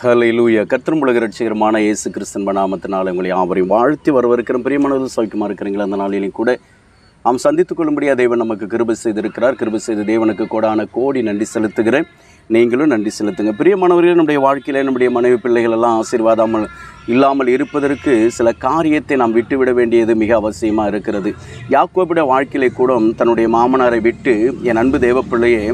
ஹalleluya கர்த்தரும் உலக ரட்சிகரமான இயேசு கிறிஸ்தன் நாமத்தினால உங்களை யாவரையும் வாழ்த்தி வரவிருக்கிற பிரியமானது சௌக்கியமாக இருக்கிறீங்களா? அந்த நாளிலையும் கூட நாம் சந்தித்துக் கொள்ளும்படியா தேவன் நமக்கு கிருபை செய்திருக்கிறார். கிருபை செய்த தேவனுக்கு கோடான கோடி நன்றி செலுத்துகிறேன். நீங்களும் நன்றி செலுத்துங்க. பிரியமானவர்கள் நம்முடைய வாழ்க்கையில் நம்முடைய மனைவி பிள்ளைகள் எல்லாம் ஆசீர்வாதாமல் இல்லாமல் இருப்பதற்கு சில காரியத்தை நாம் விட்டுவிட வேண்டியது மிக அவசியமாக இருக்கிறது. யாக்கோபிட வாழ்க்கையிலே கூட தன்னுடைய மாமனாரை விட்டு என் அன்பு தேவ பிள்ளையே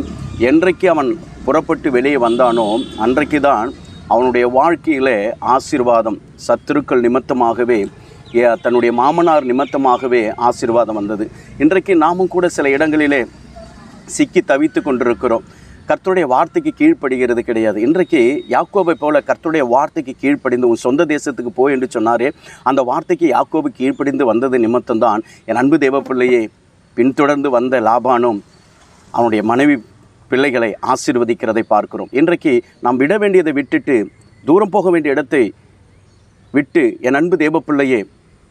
என்றைக்கு அவன் புறப்பட்டு வெளியே வந்தானோ அன்றைக்கு தான் அவனுடைய வாழ்க்கையில் ஆசீர்வாதம் சத்துருக்கள் நிமித்தமாகவே ஏ- தன்னுடைய மாமனார் நிமித்தமாகவே ஆசீர்வாதம் வந்தது. இன்றைக்கு நாமும் கூட சில இடங்களிலே சிக்கி தவித்து கொண்டிருக்கிறோம். கர்த்தருடைய வார்த்தைக்கு கீழ்ப்படுகிறது கிடையாது. இன்றைக்கு யாக்கோபை போல கர்த்தருடைய வார்த்தைக்கு கீழ்ப்படிந்து உன் சொந்த தேசத்துக்கு போய் என்று சொன்னாரே அந்த வார்த்தைக்கு யாக்கோபு கீழ்ப்படிந்து வந்தது நிமித்தம்தான். என் அன்பு தேவப்பிள்ளையே பின்தொடர்ந்து வந்த லாபானும் அவனுடைய மனைவி பிள்ளைகளை ஆசீர்வதிக்கிறதை பார்க்கிறோம். இன்றைக்கு நாம் விட வேண்டியதை விட்டுட்டு தூரம் போக வேண்டிய இடத்தை விட்டு என் அன்பு தேவப்பிள்ளையே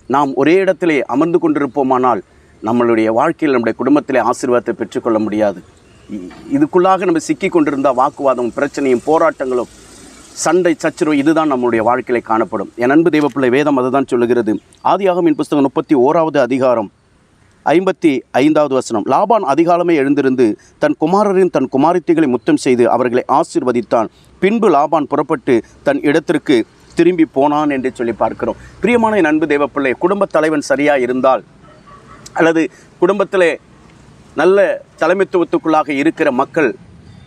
நாம் ஒரே இடத்திலே அமர்ந்து கொண்டிருப்போமானால் நம்மளுடைய வாழ்க்கையில் நம்முடைய குடும்பத்திலே ஆசீர்வாதத்தை பெற்றுக்கொள்ள முடியாது. இதுக்குள்ளாக நம்ம சிக்கி கொண்டிருந்த வாக்குவாதம் பிரச்சனையும் போராட்டங்களும் சண்டை சச்சரவு இதுதான் நம்மளுடைய வாழ்க்கையில் காணப்படும். என் அன்பு தேவப்பிள்ளை வேதம் அதுதான் சொல்லுகிறது. ஆதியாகமின் புஸ்தகம் முப்பத்தி ஓராவது அதிகாரம். ஐம்பத்தி ஐந்தாவது வசனம். லாபான் அதிகாலமே எழுந்திருந்து தன் குமாரரின் தன் குமாரத்திகளை முத்தம் செய்து அவர்களை ஆசிர்வதித்தான். பின்பு லாபான் புறப்பட்டு தன் இடத்திற்கு திரும்பி போனான் என்று சொல்லி பார்க்கிறோம். பிரியமான என் அன்பு தேவப்பிள்ளை குடும்பத் தலைவன் சரியாக இருந்தால் அல்லது குடும்பத்தில் நல்ல தலைமைத்துவத்துக்குள்ளாக இருக்கிற மக்கள்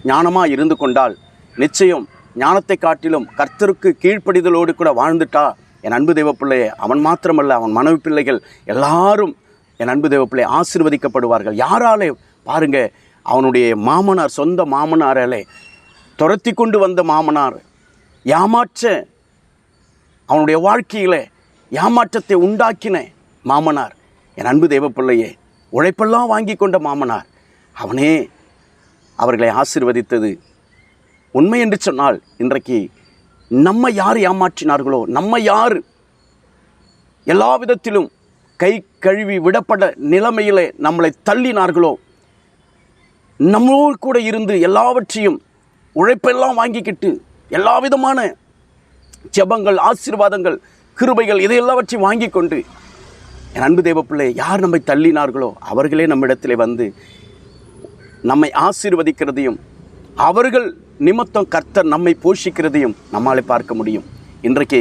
ஞானமாக இருந்து கொண்டால் நிச்சயம் ஞானத்தை காட்டிலும் கர்த்தருக்கு கீழ்ப்படிதலோடு கூட வாழ்ந்துட்டா என் அன்பு தேவப்பிள்ளையே அவன் மாத்திரமல்ல அவன் மனைவி பிள்ளைகள் எல்லாரும் என் அன்பு தேவப்பிள்ளை ஆசிர்வதிக்கப்படுவார்கள். யாராலே? பாருங்க அவனுடைய மாமனார் சொந்த மாமனாராலே துரத்தி கொண்டு வந்த மாமனார். ஏமாற்ற அவனுடைய வாழ்க்கையில் ஏமாற்றத்தை உண்டாக்கின மாமனார். என் அன்பு தேவப்பிள்ளையே உழைப்பெல்லாம் வாங்கி கொண்ட மாமனார். அவனே அவர்களை ஆசிர்வதித்தது. உண்மை என்று சொன்னால் இன்றைக்கு நம்ம யார் ஏமாற்றினார்களோ நம்ம யார் எல்லா விதத்திலும் கை கழுவி விடப்பட நிலைமையிலே நம்மளை தள்ளினார்களோ? நம்மளோடு கூட இருந்து எல்லாவற்றையும் உழைப்பெல்லாம் வாங்கிக்கிட்டு எல்லா விதமான ஜெபங்கள் ஆசீர்வாதங்கள் கிருபைகள் இதை எல்லாவற்றையும் வாங்கி கொண்டு என் அன்பு தேவப்பிள்ளை யார் நம்மை தள்ளினார்களோ அவர்களே நம்மிடத்தில் வந்து நம்மை ஆசீர்வதிக்கிறதையும் அவர்கள் நிமித்தம் கர்த்தர் நம்மை போஷிக்கிறதையும் நம்மாலே பார்க்க முடியும். இன்றைக்கு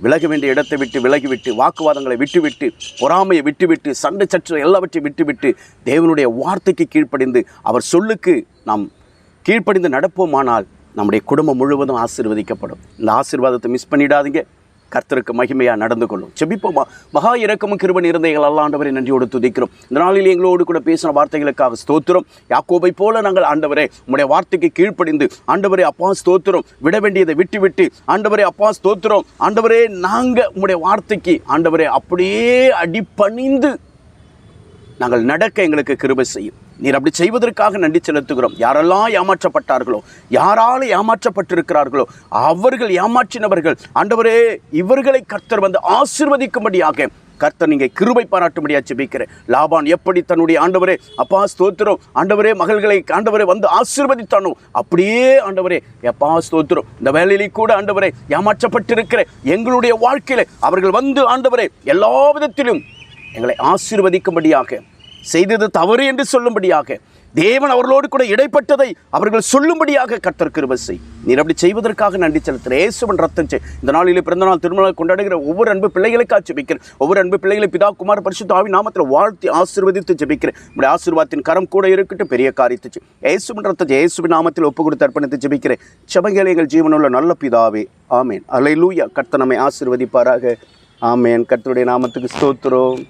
விலக வேண்டிய இடத்தை விட்டு விலகிவிட்டு வாக்குவாதங்களை விட்டுவிட்டு பொறாமையை விட்டுவிட்டு சண்டை சற்று எல்லாவற்றையும் விட்டுவிட்டு தேவனுடைய வார்த்தைக்கு கீழ்ப்படிந்து அவர் சொல்லுக்கு நாம் கீழ்ப்படிந்து நடப்போமானால் நம்முடைய குடும்பம் முழுவதும் ஆசீர்வதிக்கப்படும். இந்த ஆசீர்வாதத்தை மிஸ் பண்ணிடாதீங்க. கர்த்தருக்கு மகிமையாக நடந்து கொள்ளும். செபிப்போமா மகா இறக்கமும் கிருபன் இருந்தைகள் அல்லாண்டவரை நன்றியோடு துதிக்கிறோம். இந்த நாளில் எங்களோடு கூட பேசின வார்த்தைகளுக்காக ஸ்தோத்திரம். யாக்கோபை போல நாங்கள் ஆண்டவரே உங்களுடைய வார்த்தைக்கு கீழ்ப்படிந்து ஆண்டவரே அப்பா ஸ்தோத்திரம். விட வேண்டியதை விட்டு விட்டு ஆண்டவரே அப்பா ஸ்தோத்திரம். ஆண்டவரே நாங்கள் உங்களுடைய வார்த்தைக்கு ஆண்டவரே அப்படியே அடிபணிந்து நாங்கள் நடக்க எங்களுக்கு கிருபை செய்யும். நீர் அப்படி செய்வதற்காக நன்றி செலுத்துகிறோம். யாரெல்லாம் ஏமாற்றப்பட்டார்களோ யாரால் ஏமாற்றப்பட்டிருக்கிறார்களோ அவர்கள் ஏமாற்றினவர்கள். ஆண்டவரே இவர்களை கர்த்தர் வந்து ஆசிர்வதிக்கும்படியாக கர்த்தர் நீங்கள் கிருபை பாராட்டும்படியாக ஜெபிக்கிறேன். லாபான் எப்படி தன்னுடைய ஆண்டவரே அப்பா ஸ்தோத்திரம். ஆண்டவரே மகள்களை ஆண்டவரே வந்து ஆசிர்வதித்தானோ அப்படியே ஆண்டவரே எப்பா ஸ்தோத்திரம். இந்த வேலையிலே கூட ஆண்டவரே ஏமாற்றப்பட்டிருக்கிற எங்களுடைய வாழ்க்கையில அவர்கள் வந்து ஆண்டவரே எல்லா விதத்திலும் எங்களை ஆசிர்வதிக்கும்படியாக செய்தது தவறு என்று சொல்லும்படியாக. தேவன் அவர்களோடு கூட இடைப்பட்டதை அவர்கள் சொல்லும்படியாக கர்த்தர் செய். நீர் அப்படி செய்வதற்காக நன்றி செலுத்துகிறேன் இயேசுவன் ரத்தம் செய். இந்த நாளிலே பிறந்த நாள் திருமணம் கொண்டாடுகிற ஒவ்வொரு அன்பு பிள்ளைகளுக்காக ஜெபிக்கிறேன். ஒவ்வொரு அன்பு பிள்ளைகளை பிதா குமார் பரிசுத்த ஆவி நாமத்தில் வாழ்த்தி ஆசீர்வதித்து ஜெபிக்கிறேன். நம்முடைய ஆசீர்வாதத்தின் கரம் கூட இருக்கட்டும் பெரிய காரியத்துச்சு ஏசுவன் இயேசுவின் ரத்தத்தை நாமத்தில் ஒப்பு கொடுத்து அர்ப்பணித்து ஜெபிக்கிறேன். செபங்களை எங்கள் ஜீவனுள்ள நல்ல பிதாவே ஆமேன். அலை லூயா கர்த்த நம்மை ஆசீர்வதிப்பாராக. ஆமேன். கர்த்தருடைய நாமத்துக்கு ஸ்தோத்திரம்.